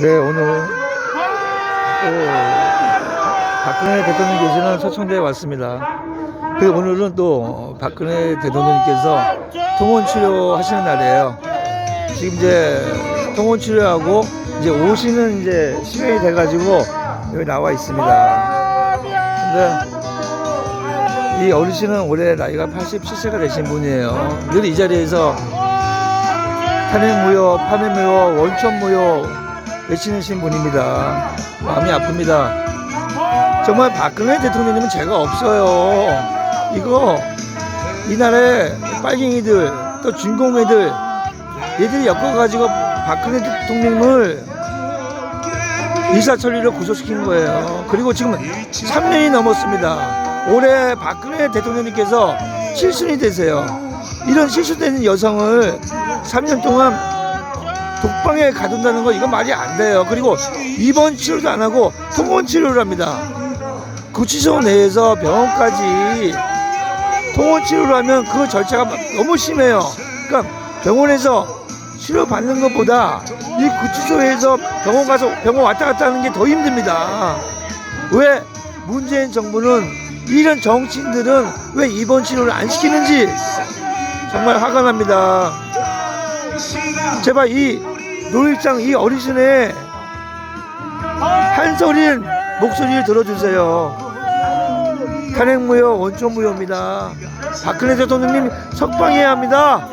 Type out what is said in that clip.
네, 오늘 또 박근혜 대통령께서는 서청대에 왔습니다. 그 오늘은 또 박근혜 대통령님께서 통원 치료 하시는 날이에요. 지금 이제 통원 치료하고 이제 오시는 이제 시간이 돼가지고 여기 나와 있습니다. 근데 이 어르신은 올해 나이가 87세가 되신 분이에요. 늘 이 자리에서 탄핵무효, 파면무효, 원천무효 외치는 분입니다. 마음이 아픕니다. 정말 박근혜 대통령님은 죄가 없어요. 이거 이 나라의 빨갱이들 또 준공애들 얘들이 엮어가지고 박근혜 대통령님을 일사천리로 구속시킨 거예요. 그리고 지금 3년이 넘었습니다. 올해 박근혜 대통령님께서 실순이 되세요. 이런 실수되는 여성을 3년 동안 독방에 가둔다는 거 이거 말이 안 돼요. 그리고 입원 치료도 안 하고 통원 치료를 합니다. 구치소 내에서 병원까지 통원 치료를 하면 그 절차가 너무 심해요. 그러니까 병원에서 치료 받는 것보다 이 구치소에서 병원 가서 병원 왔다 갔다 하는 게 더 힘듭니다. 왜 문재인 정부는 이런 정치인들은 왜 입원 치료를 안 시키는지 정말 화가 납니다. 제발 이 노일장 이 어르신의 한소린 목소리를 들어주세요. 탄핵무효 원천무효입니다. 박근혜 대통령님 석방해야 합니다.